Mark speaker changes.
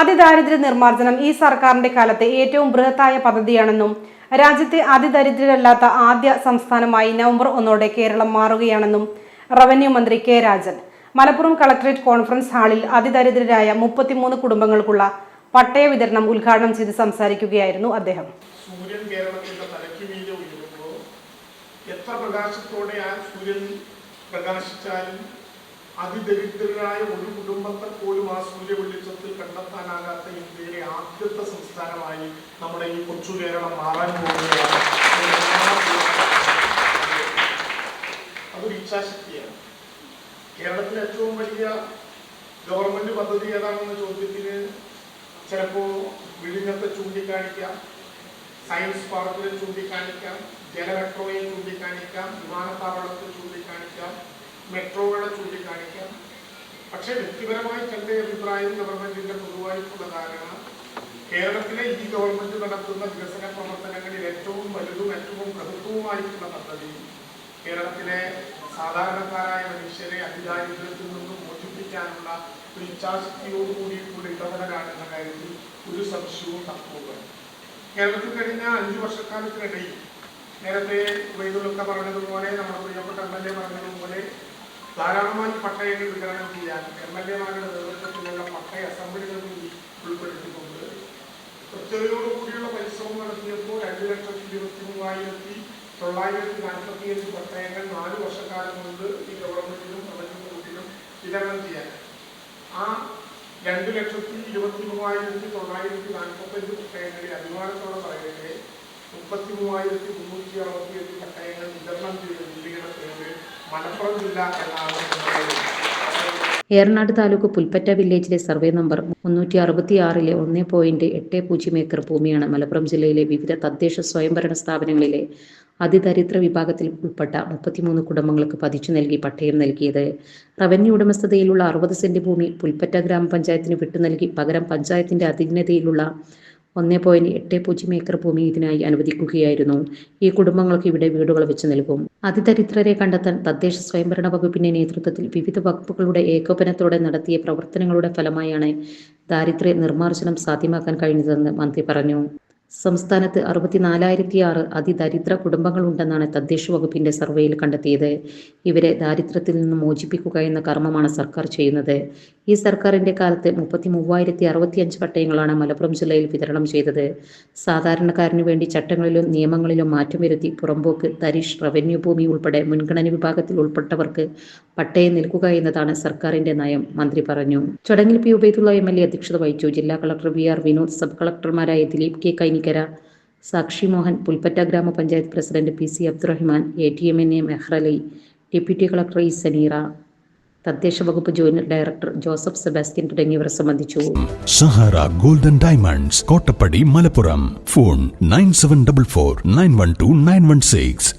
Speaker 1: അതിദാരിദ്ര്യ നിർമ്മാർജനം ഈ സർക്കാരിന്റെ കാലത്തെ ഏറ്റവും ബൃഹത്തായ പദ്ധതിയാണെന്നും രാജ്യത്തെ അതിദരിദ്രരല്ലാത്ത ആദ്യ സംസ്ഥാനമായി നവംബർ ഒന്നോടെ കേരളം മാറുകയാണെന്നും റവന്യൂ മന്ത്രി K Rajan. Malappuram collectorate conference ഹാളിൽ അതിദരിദ്രരായ മുപ്പത്തിമൂന്ന് കുടുംബങ്ങൾക്കുള്ള പട്ടയ വിതരണം ഉദ്ഘാടനം ചെയ്ത് സംസാരിക്കുകയായിരുന്നു അദ്ദേഹം.
Speaker 2: സൂര്യൻ കേരളത്തിന്റെ തലയ്ക്ക് മീതെ ഉയരുമ്പോൾ എത്ര പ്രകാശത്തോടെ ആ സൂര്യൻ പ്രകാശിച്ചാലും അതിദരിദ്രരായ ഒരു കുടുംബത്തെ പോലും ആ സൂര്യ വെളിച്ചത്തിൽ കണ്ടെത്താനാകാത്ത ഇന്ത്യയിലെ ആദ്യത്തെ സംസ്ഥാനമായി നമ്മുടെ ഈ കൊച്ചു കേരളം മാറാൻ പോകുകയാണ് അതൊരു ഇച്ഛാശക്തിയാണ്. കേരളത്തിലെ ഏറ്റവും വലിയ ഗവൺമെന്റ് പദ്ധതി ഏതാണെന്ന ചോദ്യത്തിന് ചിലപ്പോൾ വിഴിഞ്ഞത്തെ ചൂണ്ടിക്കാണിക്കാം സയൻസ് പാർക്കിൽ ചൂണ്ടിക്കാണിക്കാം ജലമെട്രോയെ ചൂണ്ടിക്കാണിക്കാം വിമാനത്താവളത്തെ ചൂണ്ടിക്കാണിക്കാം മെട്രോകളെ ചൂണ്ടിക്കാണിക്കാം. പക്ഷേ വ്യക്തിപരമായി എന്റെ അഭിപ്രായം ഗവൺമെന്റിന്റെ പൊതുവായിട്ടുള്ള ധാരണ കേരളത്തിലെ ഈ ഗവൺമെന്റ് നടത്തുന്ന വികസന പ്രവർത്തനങ്ങളിൽ ഏറ്റവും വലുതും ഏറ്റവും പ്രഭുത്വവുമായിട്ടുള്ള പദ്ധതി കേരളത്തിലെ സാധാരണക്കാരായ മനുഷ്യരെ അതിദാരിദ്ര്യത്തിൽ നിന്നും മോചിപ്പിക്കാനുള്ള ഒരു ഇച്ഛാശക്തിയോട് കൂടിയിട്ടുള്ള ഇടപെടലാണെന്ന കാര്യത്തിൽ ഒരു സംശയവും തപ്പുക കേരളത്തിൽ കഴിഞ്ഞ അഞ്ചു വർഷക്കാലത്തിനിടയിൽ നേരത്തെ വൈദ്യുതൊക്കെ പറഞ്ഞതുപോലെ നമ്മുടെ പ്രിയപ്പെട്ട എം എൽ എ പറഞ്ഞതുപോലെ ധാരാളമായി പട്ടയങ്ങൾ വിതരണം ചെയ്യാൻ എം എൽ എമാരുടെ നേതൃത്വത്തിലുള്ള പട്ടയ അസംബ്ലികളും ഉൾപ്പെടുത്തിക്കൊണ്ട് ഉൾപ്പെടുത്തിക്കൊണ്ട് കൃത്യതയോടുകൂടിയുള്ള പരിശ്രമം നടത്തിയപ്പോൾ രണ്ട് ലക്ഷത്തി ഇരുപത്തി മൂവായിരത്തി തൊള്ളായിരത്തി നാൽപ്പത്തി അഞ്ച് പട്ടയങ്ങൾ നാല് വർഷക്കാലം കൊണ്ട് ഈ ഗവൺമെന്റിനും റവന്യൂ വകുപ്പിനും വിതരണം ചെയ്യാൻ. ആ രണ്ട് ലക്ഷത്തി ഇരുപത്തി മൂവായിരത്തി തൊള്ളായിരത്തി നാൽപ്പത്തഞ്ച് പട്ടയങ്ങളിൽ അഭിമാനത്തോടെ പറയട്ടെ മുപ്പത്തി മൂവായിരത്തി മുന്നൂറ്റി അറുപത്തി എട്ട് പട്ടയങ്ങൾ വിതരണം ചെയ്ത ജില്ലയുടെ പേര് മലപ്പുറം
Speaker 3: ഏറനാട് താലൂക്ക് പുൽപ്പറ്റ വില്ലേജിലെ സർവേ നമ്പർ മുന്നൂറ്റി അറുപത്തി ആറിലെ ഒന്ന് പോയിന്റ് എട്ട് പൂജ്യം ഏക്കർ ഭൂമിയാണ് മലപ്പുറം ജില്ലയിലെ വിവിധ തദ്ദേശ സ്വയംഭരണ സ്ഥാപനങ്ങളിലെ അതിദരിദ്ര വിഭാഗത്തിൽ ഉൾപ്പെട്ട മുപ്പത്തിമൂന്ന് കുടുംബങ്ങൾക്ക് പതിച്ചു നൽകി പട്ടയം നൽകിയത്. റവന്യൂ ഉടമസ്ഥതയിലുള്ള അറുപത് സെന്റ് ഭൂമി പുൽപ്പറ്റ ഗ്രാമപഞ്ചായത്തിന് വിട്ടു നൽകി പകരം പഞ്ചായത്തിന്റെ അധീനതയിലുള്ള ഒന്ന് പോയിന്റ് എട്ട് പൂജ്യം ഏക്കർ ഭൂമി ഇതിനായി അനുവദിക്കുകയായിരുന്നു. ഈ കുടുംബങ്ങൾക്ക് ഇവിടെ വീടുകൾ വെച്ച് നൽകും. അതിദരിദ്രരെ കണ്ടെത്താൻ തദ്ദേശ സ്വയംഭരണ വകുപ്പിന്റെ നേതൃത്വത്തിൽ വിവിധ വകുപ്പുകളുടെ ഏകോപനത്തോടെ നടത്തിയ പ്രവർത്തനങ്ങളുടെ ഫലമായാണ് ദാരിദ്ര്യ നിർമ്മാർജനം സാധ്യമാക്കാൻ കഴിഞ്ഞതെന്ന് മന്ത്രി പറഞ്ഞു. സംസ്ഥാനത്ത് അറുപത്തിനാലായിരത്തി ആറ് അതിദരിദ്ര കുടുംബങ്ങളുണ്ടെന്നാണ് തദ്ദേശ വകുപ്പിന്റെ സർവേയിൽ കണ്ടെത്തിയത്. ഇവരെ ദാരിദ്ര്യത്തിൽ നിന്ന് മോചിപ്പിക്കുക എന്ന കർമ്മമാണ് സർക്കാർ ചെയ്യുന്നത്. ഈ സർക്കാരിന്റെ കാലത്ത് മുപ്പത്തി മൂവായിരത്തി അറുപത്തിയഞ്ച് പട്ടയങ്ങളാണ് മലപ്പുറം ജില്ലയിൽ വിതരണം ചെയ്തത്. സാധാരണക്കാരന് വേണ്ടി ചട്ടങ്ങളിലും നിയമങ്ങളിലും മാറ്റം വരുത്തി പുറമ്പോക്ക് തരിഷ് റവന്യൂ ഭൂമി ഉൾപ്പെടെ മുൻഗണന വിഭാഗത്തിൽ ഉൾപ്പെട്ടവർക്ക് പട്ടയം നൽകുക എന്നതാണ് സർക്കാരിന്റെ നയം മന്ത്രി പറഞ്ഞു. ചടങ്ങിൽ P Ubaidulla M L A അധ്യക്ഷത വഹിച്ചു. ജില്ലാ collector V R Vinod sub കളക്ടർമാരായ Dileep K Kainikkara Sakshi Mohan Pulpatta ഗ്രാമപഞ്ചായത്ത് president P C Abdurahman A T M N A Mehrali deputy collector E Saneera തദ്ദേശ വകുപ്പ് ജോയിന്റ് ഡയറക്ടർ ജോസഫ് സെബാസ്റ്റ്യൻ തുടങ്ങിയവർ സംബന്ധിച്ചു.
Speaker 4: Sahara golden diamonds Kottappadi Malappuram. Phone nine seven double four nine one two nine one six.